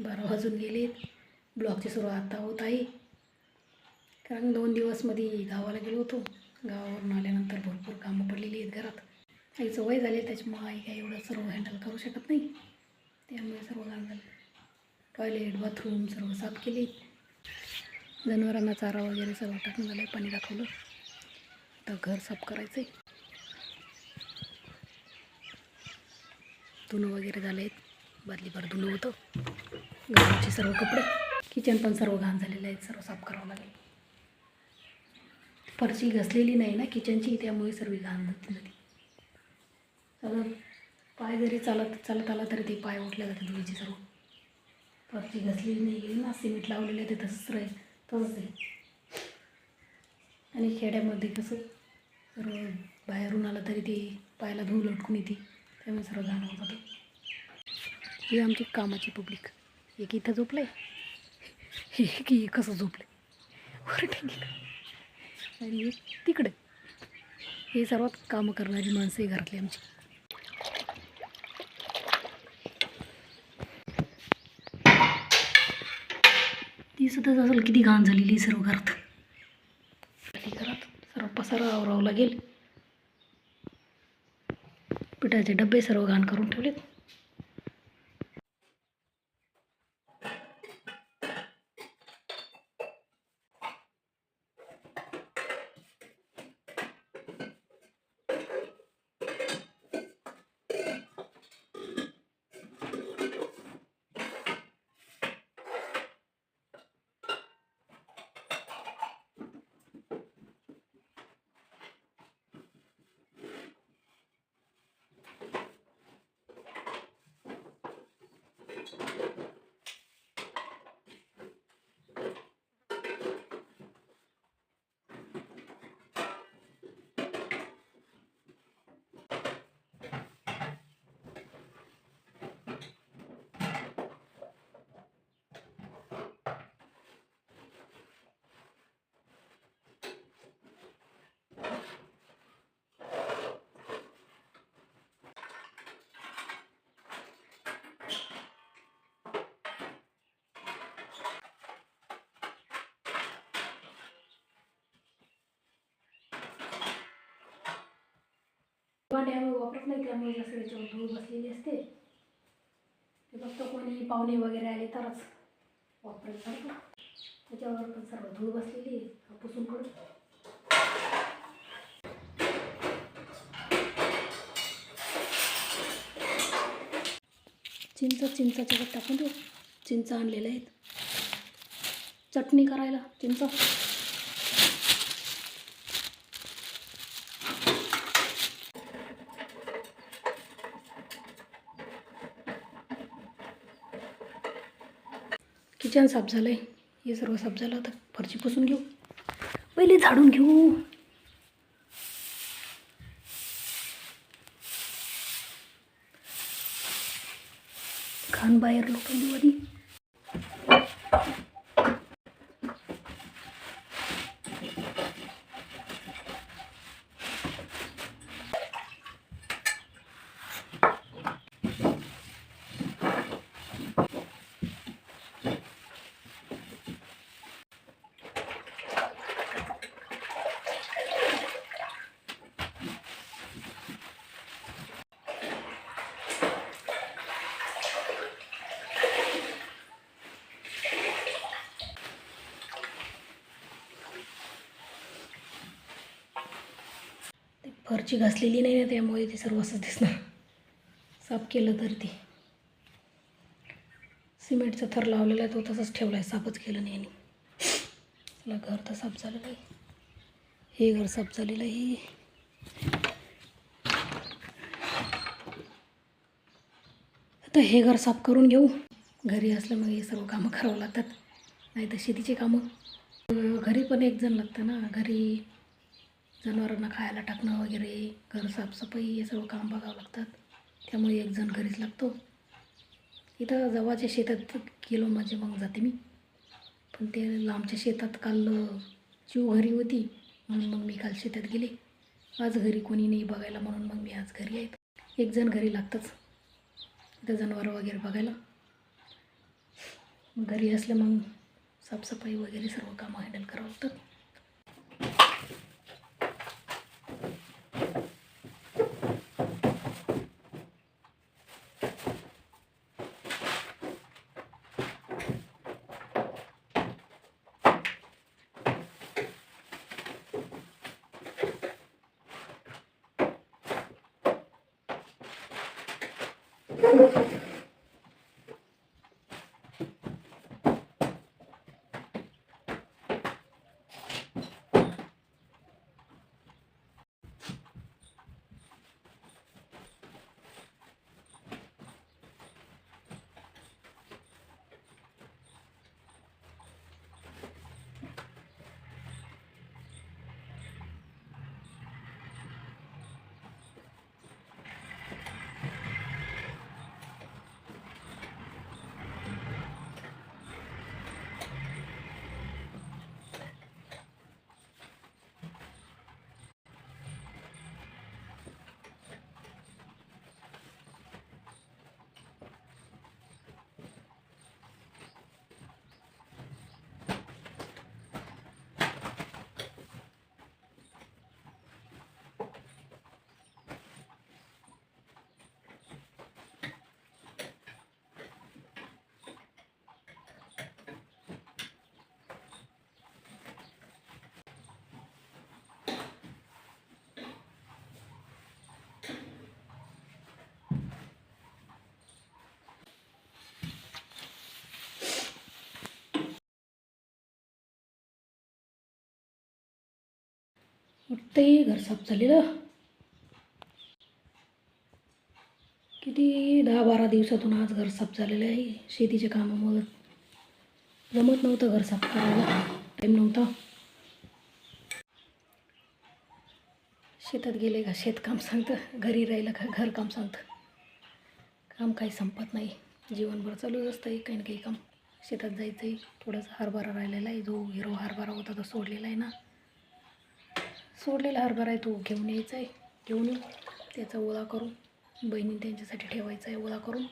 बारा वाजून गेले. ब्लॉगची सुरुवात आता होत आहे. कारण दोन दिवसमध्ये गावाला गेलो होतो. गावावरून आल्यानंतर भरपूर कामं पडलेली आहेत घरात. आईचं वय झाले त्याच्यामुळं आई काय एवढं सर्व हँडल करू शकत नाही. त्यामुळे सर्व काम झालं टॉयलेट बाथरूम सर्व साफ केले. जनावरांना चारा वगैरे सर्व टाकून झालं पाणी दाखवलं. आता घर साफ करायचं आहे धुणं वगैरे झाले आहेत बादलीभर धुणं होतं. घराचे सर्व कपडे. किचन पण सर्व घाण झालेले आहेत सर्व साफ करावं लागेल. फरशी घसलेली नाही ना किचनची त्यामुळे सर्व घाण होती नदी चालत पाय जरी चालत चालत आला तरी ते पाय उठले जाते धुळीची सर्व. फरशी घसलेली नाही गेली ना सिमेंट लावलेले आहे ते तसंच राहील तसंच आहे. आणि खेड्यामध्ये कसं सर्व बाहेरून आलं तरी ते पायाला धूळ लटकून येते त्यामुळे सर्व घाण होत होतं ही आमची कामाची पब्लिक एक इथं झोपलं आहे एक हे कसं झोपलं वर टँकीत आणि एक तिकडं. हे सर्वात कामं करणारी माणसं आहे घरातली आमची. ती सुद्धा असेल किती घाण झालेली सर्व घरात. घरात सर्व पसारा आवरावं लागेल. पिठाचे डबे सर्व घाण करून ठेवलेत. भांडे आम्ही वापरत नाही त्यामुळे जास्त त्याच्यावर धूळ बसलेली असते. ते फक्त कोणी पाहुणे वगैरे आले तरच वापरत चालतो त्याच्यावर पण सर्व धूळ बसलेली आहे पुसून पडू चिंच चिंचाच्या गट टाकून देऊ चिंच आणलेले आहेत. चटणी करायला चिंच. किचन साफ झालं आहे हे सर्व साफ झालं आता. फरची पुसून घेऊ. पहिले झाडून घेऊ. खान बाहेर लोकांनी देऊ आधी फरची घासलेली नाही ना त्यामुळे ते सर्व असं दिसणार. साफ केलं तर ते. सिमेंटचा थर लावलेला आहे तो तसंच ठेवला आहे साफच केलं नाही चला घर तर साफ झालेलं आहे हे घर साफ झालेलं आहे. आता हे घर साफ करून घेऊ. घरी असलं मग हे सर्व कामं करावं लागतात. नाही तर शेतीचे कामं. घरी पण एक जण लागतं ना घरी जनावरांना खायला टाकणं वगैरे घर साफसफाई हे सर्व काम बघावं लागतात. त्यामुळे एक जण घरीच लागतो. इथं जवळच्या शेतात गेलो म्हणजे मग जाते मी. पण ते लांबच्या शेतात काल जीव घरी होती. म्हणून मग मी काल शेतात गेले. आज घरी कोणी नाही बघायला म्हणून मग मी आज घरी आहेत एक जण घरी लागतंच. इथं जनावरं वगैरे बघायला. घरी असलं मग साफसफाई वगैरे सर्व कामं हँडल करावं लागतात. वाटतंय घर साफ झालेलं? किती दहा बारा दिवसातून आज घर साफ झालेलं आहे शेतीच्या कामामुळं. जमत नव्हतं घर साफ करायला. टाईम नव्हता. शेतात गेले का? शेतकाम सांगतं. घरी राहिलं का? घरकाम सांगतं. काम काही संपत नाही. जीवनभर चालूच असतं काही ना काही काम. शेतात जायचं आहे थोडासा हरभरा राहिलेला आहे. जो हिरो हरभरा होता तो सोडलेला आहे ना. सोडलेला हरभरा आहे तो घेऊन यायचा आहे. घेऊन येऊ. त्याचा ओला करून बहिणी त्यांच्यासाठी ठेवायचा आहे ओला करून.